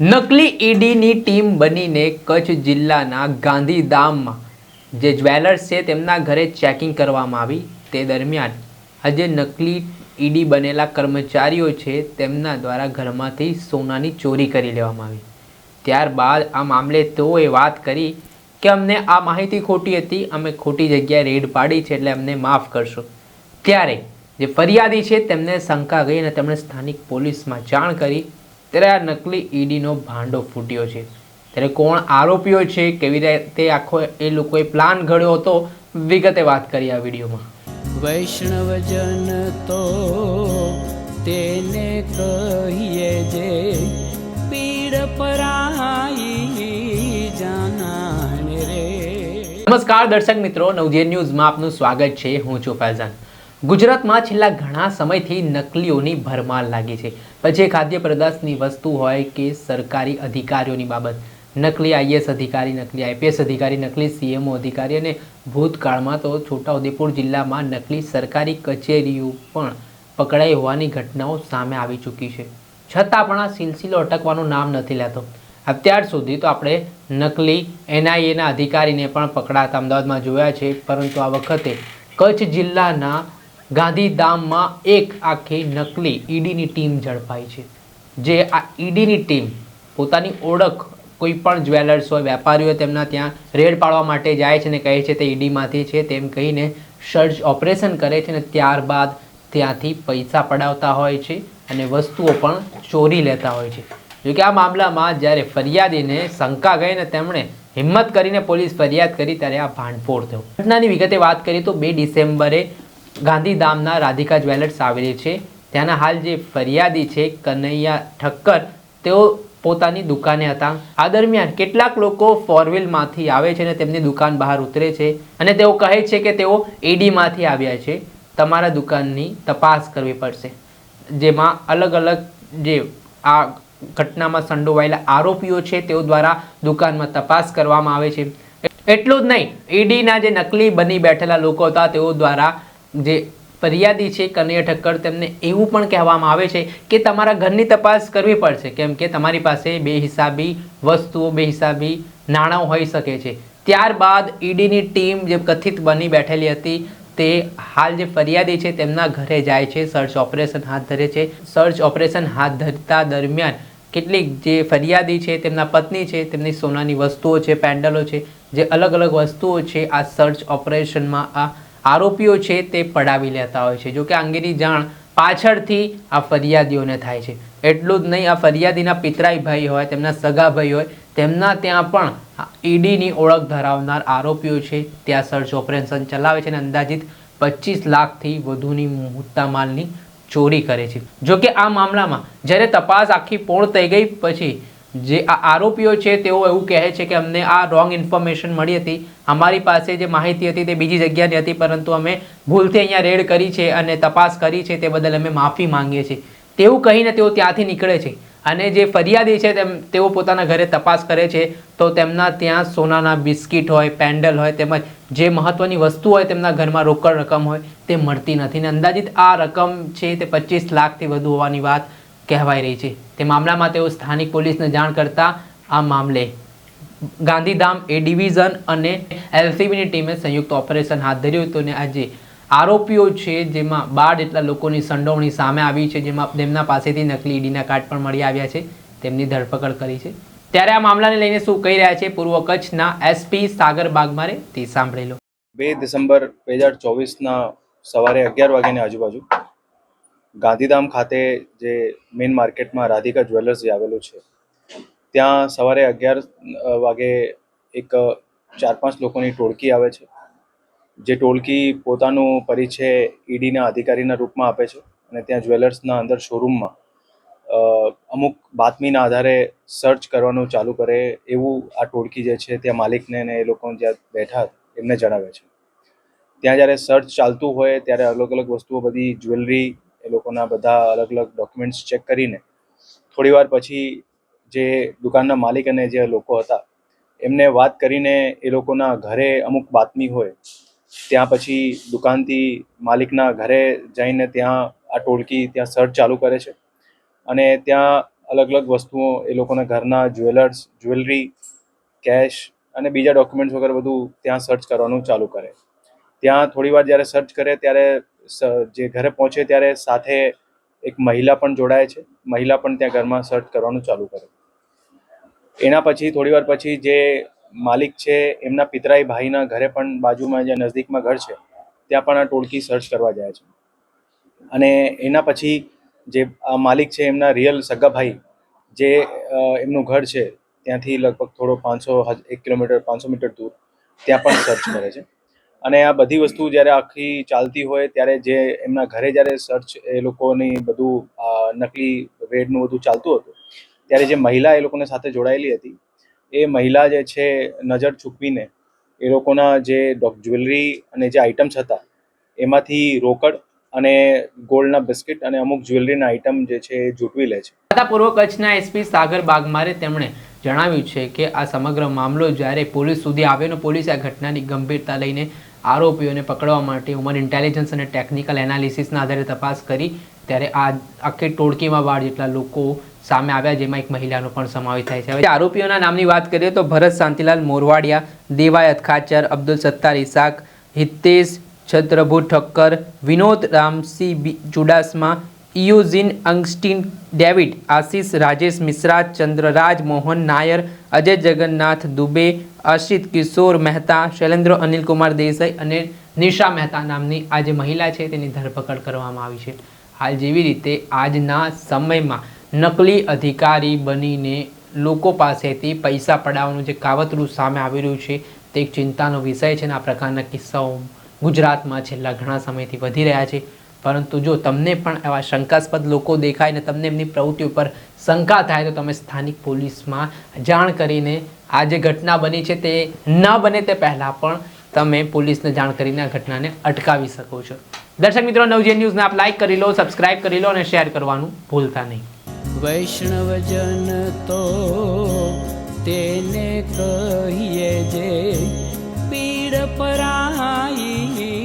નકલી ઈડીની ટીમ બનીને કચ્છ જિલ્લાના ગાંધીધામમાં જે જ્વેલર્સ છે તેમના ઘરે ચેકિંગ કરવામાં આવી. તે દરમિયાન આજે નકલી ઈડી બનેલા કર્મચારીઓ છે તેમના દ્વારા ઘરમાંથી સોનાની ચોરી કરી લેવામાં આવી. ત્યારબાદ આ મામલે તેઓએ વાત કરી કે અમને આ માહિતી ખોટી હતી, અમે ખોટી જગ્યાએ રેડ પાડી છે એટલે અમને માફ કરશો. ત્યારે જે ફરિયાદી છે તેમને શંકા ગઈ અને તેમણે સ્થાનિક પોલીસમાં જાણ કરી ત્યારે આ નકલી ઈડીનો ભાંડો ફૂટ્યો છે. ત્યારે કોણ આરોપીઓ છે કેવી રીતે આખો એ લોકોએ પ્લાન ઘડ્યો હતો વિગતે વાત કરી આ વિડીયોમાં. વૈષ્ણવજન તો તેને કહીએ જે પીડ પરાઈ જાનાને રે. નમસ્કાર દર્શક મિત્રો નવજીવન ન્યૂઝમાં આપનું સ્વાગત છે. હું છું ફૈઝાન. ગુજરાતમાં છેલ્લા ઘણા સમયથી નકલીઓની ભરમાર લાગી છે. પછી ખાદ્ય પદાર્થની વસ્તુ હોય કે સરકારી અધિકારીઓની બાબત, નકલી આઈએસ અધિકારી, નકલી આઈપીએસ અધિકારી, નકલી સીએમઓ અધિકારી અને ભૂતકાળમાં તો છોટાઉદેપુર જિલ્લામાં નકલી સરકારી કચેરીઓ પણ પકડાઈ હોવાની ઘટનાઓ સામે આવી ચૂકી છે. છતાં પણ આ સિલસિલો અટકવાનું નામ નથી લેતો. અત્યાર સુધી તો આપણે નકલી એનઆઈએના અધિકારીને પણ પકડાતા અમદાવાદમાં જોયા છે, પરંતુ આ વખતે કચ્છ જિલ્લાના ગાંધીધામમાં એક આખી નકલી ઈડીની ટીમ ઝડપાઈ છે. જે આ ઈડીની ટીમ પોતાની ઓળખ કોઈ પણ જ્વેલર્સ હોય વેપારીઓ તેમના ત્યાં રેડ પાડવા માટે જાય છે અને કહે છે તે ઈડીમાંથી છે તેમ કહીને સર્ચ ઓપરેશન કરે છે અને ત્યારબાદ ત્યાંથી પૈસા પડાવતા હોય છે અને વસ્તુઓ પણ ચોરી લેતા હોય છે. જોકે આ મામલામાં જ્યારે ફરિયાદીને શંકા ગઈને તેમણે હિંમત કરીને પોલીસ ફરિયાદ કરી ત્યારે આ ભાંડફોડ થયો. ઘટનાની વિગતે વાત કરીએ તો બે ડિસેમ્બરે ગાંધીધામના રાધિકા જ્વેલર્સ આવેલી છે. ત્યાંના હાલ જે ફરિયાદી છે, કનૈયા ઠક્કર, તેઓ પોતાની દુકાને હતા. આ દરમિયાન કેટલાક લોકો ફોરવ્હીલમાંથી આવે છે અને તેમની દુકાન બહાર ઉતરે છે અને તેઓ કહે છે કે તેઓ ઈડીમાંથી આવ્યા છે. તમારા દુકાનની તપાસ કરવી પડશે. જેમાં અલગ અલગ જે આ ઘટનામાં સંડોવાયેલા આરોપીઓ છે, તેઓ દ્વારા દુકાનમાં તપાસ કરવામાં આવે છે. એટલું જ નહીં, ઈડીના જે નકલી બની બેઠેલા લોકો હતા, તેઓ દ્વારા જે ફરિયાદી છે, કનૈયા ઠક્કર, તેમને એવું પણ કહેવામાં આવે છે કે તમારા ઘરની તપાસ કરવી પડશે. કેમ કે તમારી પાસે બે હિસાબી વસ્તુઓ, બે હિસાબી નાણાં હોઈ શકે છે. ત્યારબાદ ઈડીની ટીમ જે કથિત બની બેઠેલી હતી, તે હાલ જે ફરિયાદી છે, તેમના ઘરે જાય છે, સર્ચ ઓપરેશન હાથ ધરે છે. સર્ચ ઓપરેશન હાથ ધરતા દરમિયાન કેટલીક જે ફરિયાદી છે, તેમના પત્ની છે, તેમની સોનાની વસ્તુઓ છે, પેન્ડલો છે, જે અલગ અલગ વસ્તુઓ છે, આ સર્ચ ઓપરેશનમાં આ આરોપીઓ છે તે પડાવી લેતા હોય છે. જોકે આ અંગેની જાણ પાછળથી આ ફરિયાદીઓને થાય છે. એટલું જ નહીં, આ ફરિયાદીના પિતરાઈ ભાઈ હોય, તેમના સગા ભાઈ હોય, તેમના ત્યાં પણ ઈડીની ઓળખ ધરાવનાર આરોપીઓ છે. ત્યાં સર્ચ ઓપરેશન ચલાવે છે અને અંદાજિત પચીસ લાખથી વધુની મુદ્દામાલની ચોરી કરે છે. જોકે આ મામલામાં જ્યારે તપાસ આખી પૂર્ણ થઈ ગઈ પછી જે આ આરોપીઓ છે, તેઓ એવું કહે છે કે અમને આ રોંગ ઇન્ફોર્મેશન મળી હતી. અમારી પાસે જે માહિતી હતી તે બીજી જગ્યાની હતી, પરંતુ અમે ભૂલથી અહીંયા રેડ કરી છે અને તપાસ કરી છે તે બદલ અમે માફી માંગીએ છીએ. તેવું કહીને તેઓ ત્યાંથી નીકળે છે અને જે ફરિયાદી છે તેમ, તેઓ પોતાના ઘરે તપાસ કરે છે, તો તેમના ત્યાં સોનાના બિસ્કિટ હોય, પેન્ડલ હોય તેમજ જે મહત્ત્વની વસ્તુ હોય તેમના ઘરમાં રોકડ રકમ હોય તે મળતી નથી. ને અંદાજિત આ રકમ છે તે પચીસ લાખથી વધુ હોવાની વાત કહેવાઈ રહી છે. તે મામલામાં તેઓ સ્થાનિક પોલીસને જાણ કરતા આ મામલે ગાંધીધામ એ ડિવિઝન અને એલસીબીની ટીમે સંયુક્ત ઓપરેશન હાથ ધર્યું હતું અને આજે આરોપીઓ છે જેમાં બાર જેટલા લોકોની સંડોવણી સામે આવી છે, જેમાં તેમના પાસેથી નકલી ઈડીના કાર્ડ પણ મળી આવ્યા છે, તેમની ધરપકડ કરી છે. ત્યારે આ મામલાને લઈને શું કહી રહ્યા છે પૂર્વ કચ્છના એસપી સાગર બાગમારે તે સાંભળી લો. બે ડિસેમ્બર બે હજાર ચોવીસના સવારે અગિયાર વાગ્યાની આજુબાજુ ગાંધીધામ ખાતે જે મેઇન માર્કેટમાં રાધિકા જ્વેલર્સ જે આવેલું છે, ત્યાં સવારે અગિયાર વાગે એક ચાર, પાંચ લોકોની ટોળકી આવે છે. જે ટોળકી પોતાનું પરિચય ઈડીના અધિકારીના રૂપમાં આપે છે અને ત્યાં જ્વેલર્સના અંદર શોરૂમમાં અમુક બાતમીના આધારે સર્ચ કરવાનું ચાલુ કરે એવું આ ટોળકી જે છે ત્યાં માલિકને ને એ લોકો જ્યાં બેઠા એમને જણાવે છે. ત્યાં જ્યારે સર્ચ ચાલતું હોય ત્યારે અલગ અલગ વસ્તુઓ બધી જ્વેલરી એ લોકોના બધા અલગ અલગ ડોક્યુમેન્ટ્સ ચેક કરીને થોડી વાર પછી જે દુકાનના માલિક અને જે લોકો હતા, એમને વાત કરીને એ લોકોના ઘરે અમુક બાતમી હોય, ત્યાં પછી દુકાનથી માલિકના ઘરે જઈને ત્યાં આ ટોળકી ત્યાં સર્ચ ચાલુ કરે છે. અને ત્યાં અલગ અલગ વસ્તુઓ એ લોકોના ઘરના જ્વેલર્સ જ્વેલરી કેશ અને બીજા ડોક્યુમેન્ટ્સ વગેરે બધું ત્યાં સર્ચ કરવાનું ચાલુ કરે. ત્યાં થોડી વાર જ્યારે સર્ચ કરે ત્યારે જે ઘરે પહોંચે ત્યારે સાથે એક મહિલા પણ જોડાય છે. મહિલા પણ ત્યાં ઘરમાં સર્ચ કરવાનું ચાલુ કરે. એના પછી, થોડી વાર પછી જે માલિક છે, એમના પિતરાઈ ભાઈના ઘરે પણ બાજુમાં જે નજદીકમાં ઘર છે, ત્યાં પણ આ ટોળકી સર્ચ કરવા જાય છે. અને એના પછી જે આ માલિક છે, એમના રિયલ સગા જે એમનું ઘર છે, ત્યાંથી લગભગ થોડો પાંચસો એક કિલોમીટર, પાંચસો મીટર દૂર, ત્યાં પણ સર્ચ કરે છે. અને આ બધી વસ્તુ જ્યારે આખી ચાલતી હોય ત્યારે જે એમના ઘરે જ્યારે સર્ચ એ લોકોની બધું નકલી રેડનું બધું ચાલતું હતું, ત્યારે જે મહિલા એ લોકોને સાથે જોડાયેલી હતી, એ મહિલા જે છે નજર ચૂકવીને એ લોકોના જે જ્વેલરી અને જે આઇટમ્સ હતા, એમાંથી રોકડ અને ગોલ્ડના બિસ્કિટ અને અમુક જ્વેલરીના આઇટમ જે છે એ જૂટવી લે છે. પૂર્વ કચ્છના એસપી સાગર બાગમારે તેમણે જણાવ્યું છે કે આ સમગ્ર મામલો જ્યારે પોલીસ સુધી આવ્યો ને પોલીસે આ ઘટનાની ગંભીરતા લઈને આરોપીઓને પકડવા માટે હ્યુમન ઇન્ટેલિજન્સ અને ટેકનિકલ એનાલિસિસના આધારે તપાસ કરી ત્યારે આ આખી ટોળકીમાં બાર જેટલા લોકો સામે આવ્યા, જેમાં એક મહિલાનો પણ સમાવેશ થાય છે. હવે આરોપીઓના નામની વાત કરીએ તો ભરત શાંતિલાલ મોરવાડિયા, દેવાયત ખાચર, અબ્દુલ સત્તાર ઇસાક હિતેશ છત્રભુ ઠક્કર, વિનોદ રામસી બી- Chudasama Eugene Augustine, David Ashish, Rajesh Mishra, Chandraraj Mohan Nair, Ajay Jagannath Dubey, Arshit Kishor Mehta, Shailendra Anilkumar Desai અને નિશા મહેતા નામની આ જે મહિલા છે. તેની ધરપકડ કરવામાં આવી છે. હાલ જેવી રીતે આજના સમયમાં નકલી અધિકારી બનીને લોકો પાસેથી પૈસા પડાવવાનું જે કાવતરું સામે આવી રહ્યું છે, તે એક ચિંતાનો વિષય છે અને આ પ્રકારના કિસ્સાઓ ગુજરાતમાં છેલ્લા ઘણા સમયથી વધી રહ્યા છે. પરંતુ જો તમને પણ એવા શંકાસ્પદ લોકો દેખાય ને તમને એમની પ્રવૃત્તિ ઉપર શંકા થાય તો તમે સ્થાનિક પોલીસમાં જાણ કરીને આ જે ઘટના બની છે તે ન બને તે પહેલાં પણ તમે પોલીસને જાણ કરીને આ ઘટનાને અટકાવી શકો છો. દર્શક મિત્રો નવજે ન્યૂઝને આપ લાઈક કરી લો સબસ્ક્રાઇબ કરી લો અને શેર કરવાનું ભૂલતા નહીં. વૈષ્ણવજન તો તેને કહીએ જે પીડ પરાઈ